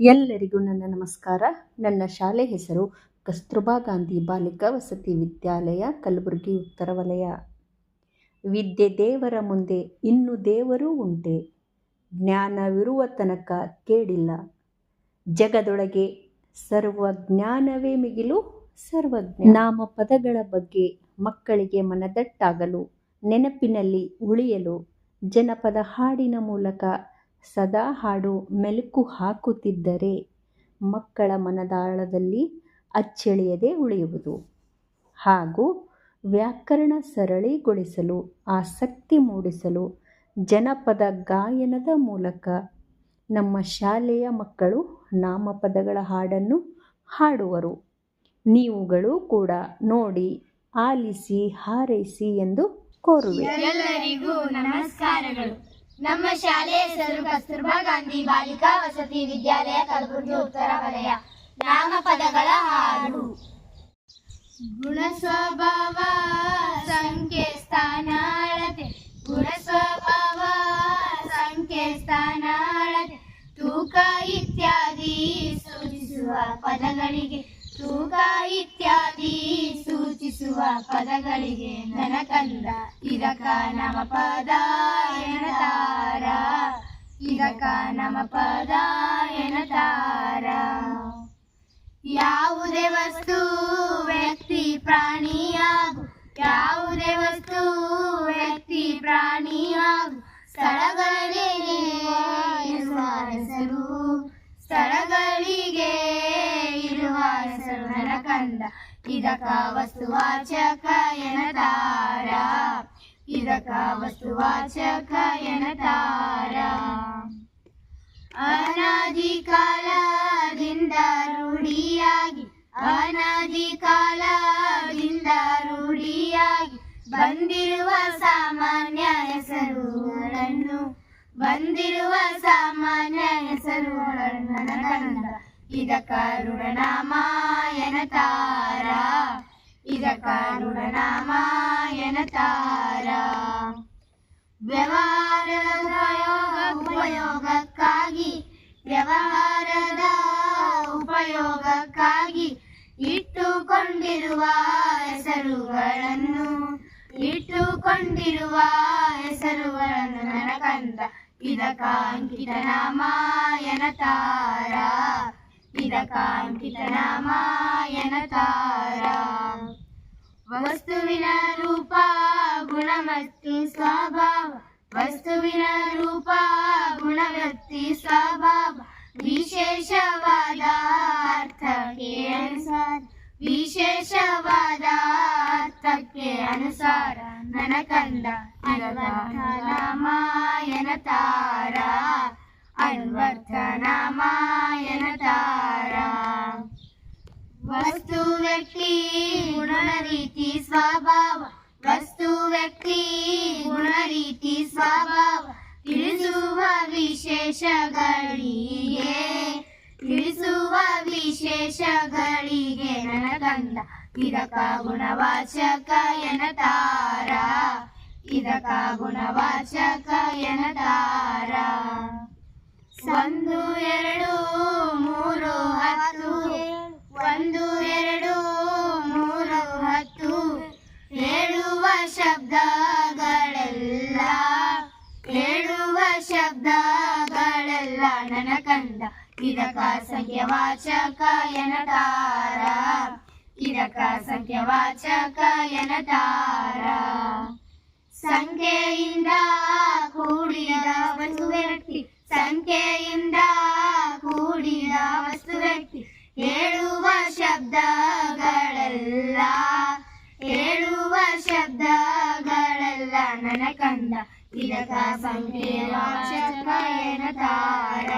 ಎಲ್ಲರಿಗೂ ನನ್ನ ನಮಸ್ಕಾರ. ನನ್ನ ಶಾಲೆ ಹೆಸರು ಕಸ್ತೂರ್ಬಾ ಗಾಂಧಿ ಬಾಲಿಕಾ ವಸತಿ ವಿದ್ಯಾಲಯ, ಕಲಬುರಗಿ ಉತ್ತರ ವಲಯ. ವಿದ್ಯೆ ದೇವರ ಮುಂದೆ, ಇನ್ನು ದೇವರೂ ಉಂಟೆ. ಜ್ಞಾನವಿರುವ ತನಕ ಕೇಳಿಲ್ಲ ಜಗದೊಳಗೆ ಸರ್ವಜ್ಞಾನವೇ ಮಿಗಿಲು ಸರ್ವಜ್ಞ ನಾಮ ಪದಗಳ ಬಗ್ಗೆ ಮಕ್ಕಳಿಗೆ ಮನದಟ್ಟಾಗಲು, ನೆನಪಿನಲ್ಲಿ ಉಳಿಯಲು, ಜನಪದ ಹಾಡಿನ ಮೂಲಕ ಸದಾ ಹಾಡು ಮೆಲುಕು ಹಾಕುತ್ತಿದ್ದರೆ ಮಕ್ಕಳ ಮನದಾಳದಲ್ಲಿ ಅಚ್ಚಳಿಯದೆ ಉಳಿಯುವುದು. ಹಾಗೂ ವ್ಯಾಕರಣ ಸರಳಿಗೊಳಿಸಲು, ಆಸಕ್ತಿ ಮೂಡಿಸಲು, ಜನಪದ ಗಾಯನದ ಮೂಲಕ ನಮ್ಮ ಶಾಲೆಯ ಮಕ್ಕಳು ನಾಮಪದಗಳ ಹಾಡನ್ನು ಹಾಡುವರು. ನೀವುಗಳು ಕೂಡ ನೋಡಿ, ಆಲಿಸಿ ಹಾರೈಸಿ ಎಂದು ಕೋರುವೆ. ಎಲ್ಲರಿಗೂ ನಮಸ್ಕಾರಗಳು. ನಮ್ಮ ಶಾಲೆಯ ಹೆಸರು ಕಸ್ತೂರ್ಬಾ ಗಾಂಧಿ ಬಾಲಿಕಾ ವಸತಿ ವಿದ್ಯಾಲಯ, ಕಲಬುರಗಿ, ಉತ್ತರ ವಲಯ. ನಾಮಪದಗಳ ಹಾಡು. ಗುಣ ಸ್ವಭಾವ ಸಂಖ್ಯೆ ಸ್ಥಾನ ಅಳತೆ ಗುಣ ಸ್ವಭಾವ ಸಂಖ್ಯೆ ಸ್ಥಾನ ಅಳತೆ ತೂಕ ಇತ್ಯಾದಿ ಸೂಚಿಸುವ ಪದಗಳಿಗೆ ತೂಕ ಇತ್ಯಾದಿ ಸೂಚಿಸುವ ಪದಗಳಿಗೆ ನನಕಂದ. ಇದಕ ನಮ ಪದ ಎನತಾರ. ಇದಕ ನಮ ಪದ ಎನತಾರ. ಯಾವುದೇ ವಸ್ತು ವ್ಯಕ್ತಿ ಪ್ರಾಣಿಯಾಗು. ಯಾವುದೇ ವಸ್ತು ವ್ಯಕ್ತಿ ಪ್ರಾಣಿ ಇದಕ ವಸ್ತುವಾಚಕ ಎನತಾರ. ಇದಕ ವಸ್ತುವಾಚಕ ಎನತಾರ. ಅನಾದಿ ಕಾಲದಿಂದ ರೂಢಿಯಾಗಿ, ಅನಾದಿ ಕಾಲದಿಂದ ರೂಢಿಯಾಗಿ ಬಂದಿರುವ ಸಾಮಾನ್ಯ ಹೆಸರುಗಳನ್ನು, ಬಂದಿರುವ ಸಾಮಾನ್ಯ ಹೆಸರುಗಳನ್ನು ಇದಕ ಋಣನಾಮಾಯನ ತಾರ ಇದಕ ಋಣನಾಮಾಯನ ತಾರ ವ್ಯವಹಾರದ ಉಪಯೋಗ ಉಪಯೋಗಕ್ಕಾಗಿ, ವ್ಯವಹಾರದ ಉಪಯೋಗಕ್ಕಾಗಿ ಇಟ್ಟುಕೊಂಡಿರುವ ಹೆಸರುಗಳನ್ನು ಇಟ್ಟುಕೊಂಡಿರುವ ಹೆಸರುಗಳನ್ನು ನನಗಂದ ಇದಕ್ಕಾಂಕಿತ ನಾಮಾಯನ ತಾರ ಇದಕ ಅಂಕಿತ ನಾಮಾಯನ ತಾರ ವಸ್ತುವಿನ ರೂಪ ಗುಣ ಮತ್ತು ಸ್ವಭಾವ ವಸ್ತುವಿನ ರೂಪ ಗುಣ ವ್ಯಕ್ತಿ ಸ್ವಭಾವ ವಿಶೇಷವಾದ ಅರ್ಥಕ್ಕೆ ಅನುಸಾರ ವಿಶೇಷವಾದ ಅರ್ಥಕ್ಕೆ ಅನುಸಾರ ನನಕಂದ ಅನ್ವರ್ಥನಾಮಾಯನ ತಾರ ಅನ್ವರ್ಥನಾಮಾಯನ ತಾರ ವಸ್ತು ವ್ಯಕ್ತಿ ಗುಣ ರೀತಿ ಸ್ವಭಾವ. ವಸ್ತು ವ್ಯಕ್ತಿ ಗುಣ ರೀತಿ ಸ್ವಭಾವ. ತಿಳಿಸುವ ವಿಶೇಷಗಳಿಗೆ ತಿಳಿಸುವ ವಿಶೇಷಗಳಿಗೆ ನನಗಂದ ಇದಕ ಗುಣವಾಚಕ ಎನತಾರ ಇದಕ ಗುಣವಾಚಕ ಎನತಾರ ಒಂದು, ಎರಡು, ಮೂರು, ಹತ್ತು. ಇದಕ ಸಂಖ್ಯವಾಚಕ ಎನತಾರ ಇದಕ ಸಂಖ್ಯವಾಚಕ ಎನತಾರ ಸಂಖ್ಯೆಯಿಂದ ಕೂಡಿದ ವಸ್ತು ವ್ಯಕ್ತಿ. ಸಂಖ್ಯೆಯಿಂದ ಕೂಡಿದ ವಸ್ತು ವ್ಯಕ್ತಿ. ಹೇಳುವ ಶಬ್ದಗಳೆಲ್ಲ. ಹೇಳುವ ಶಬ್ದಗಳೆಲ್ಲ ನನಕಂದ. ಇದಕ ಸಂಖ್ಯೆವಾಚಕ ಎನತಾರ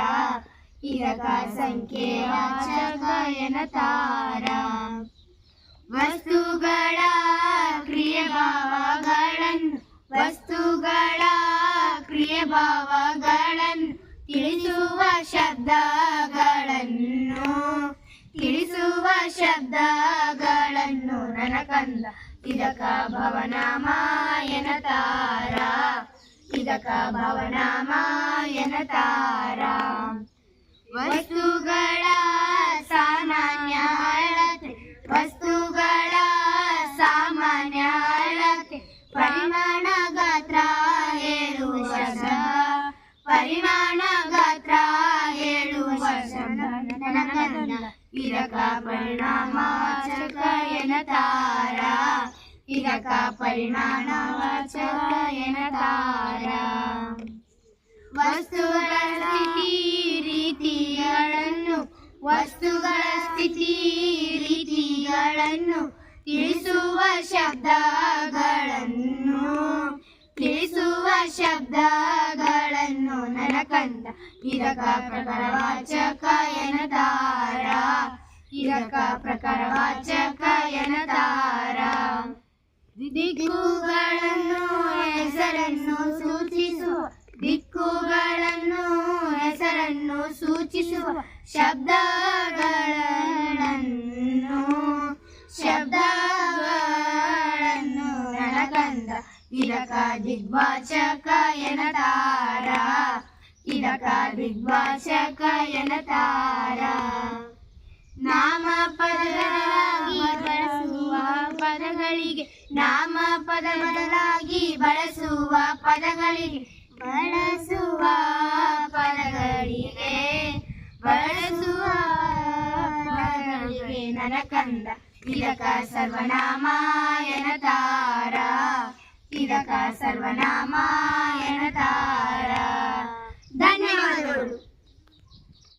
ಇದಕ ಸಂಖ್ಯೆವಾಚಕ ಎನತಾರ ವಸ್ತುಗಳ ಕ್ರಿಯಭಾವಗಳನ್ ವಸ್ತುಗಳ ಕ್ರಿಯಭಾವಗಳನ್ ತಿಳಿಸುವ ಶಬ್ದಗಳನ್ನು ತಿಳಿಸುವ ಶಬ್ದಗಳನ್ನು ನನಕಂದ ಇದಕ ಭವನಾಮಾಯನ ತಾರ ಇದಕ ಭವನಾಮಾಯನ ತಾರ ವಸ್ತುಗಳ ಸಾಮಾನ್ಯ ಅಳತೆ ವಸ್ತುಗಳ ಸಾಮಾನ್ಯ ಅಳತೆ ಪರಿಮಾಣ ಗಾತ್ರ ಏಳು ಶಬ್ದ ಪರಿಮಾಣ ಗಾತ್ರ ಏಳು ಶಬ್ದ ಇದಕ ಪರಿಣಾಮ ತಾರ ಇದಕ ಪರಿಣಾಮ ಎನತಾರ ವಸ್ತುಗಳ ಸ್ಥಿತಿ ವಸ್ತುಗಳ ಸ್ಥಿತಿ, ರೀತಿಗಳನ್ನು ತಿಳಿಸುವ ಶಬ್ದಗಳನ್ನು ತಿಳಿಸುವ ಶಬ್ದಗಳನ್ನು ನನಕಂದ ಇದಕ ಪ್ರಕಾರವಾಚಕ ಎನತಾರ ಇದಕ ಪ್ರಕಾರವಾಚಕ ಎನತಾರ. ದಿಕ್ಕುಗಳನ್ನು ಹೆಸರನ್ನು ಸೂಚಿಸುವ, ದಿಕ್ಕುಗಳನ್ನು ಹೆಸರನ್ನು ಸೂಚಿಸುವ ಶಬ್ದಗಳನ್ನು ಶಬ್ದಗಳನ್ನು ನನಗಂದ ಇದಕ ದಿಗ್ವಾಚಕ ಎನತಾರ ಇದಕ ದಿಗ್ವಾಚಕ ಎನತಾರ ನಾಮಪದಗಳಾಗಿ ಬಳಸುವ ಪದಗಳಿಗೆ, ನಾಮ ಪದಗಳಾಗಿ ಬಳಸುವ ಪದಗಳಿಗೆ ಬಳಸುವ ಪದಗಳಿಗೆ ಬಳಸುವ ಪದಗಳಿಗೆ ನನಕಂದ ಇದಕ ಸರ್ವನಾಮಾಯಣ ತಾರ. ಇದಕ ಸರ್ವನಾಮಾಯಣ ತಾರ. ಧನ್ಯವಾದಗಳು.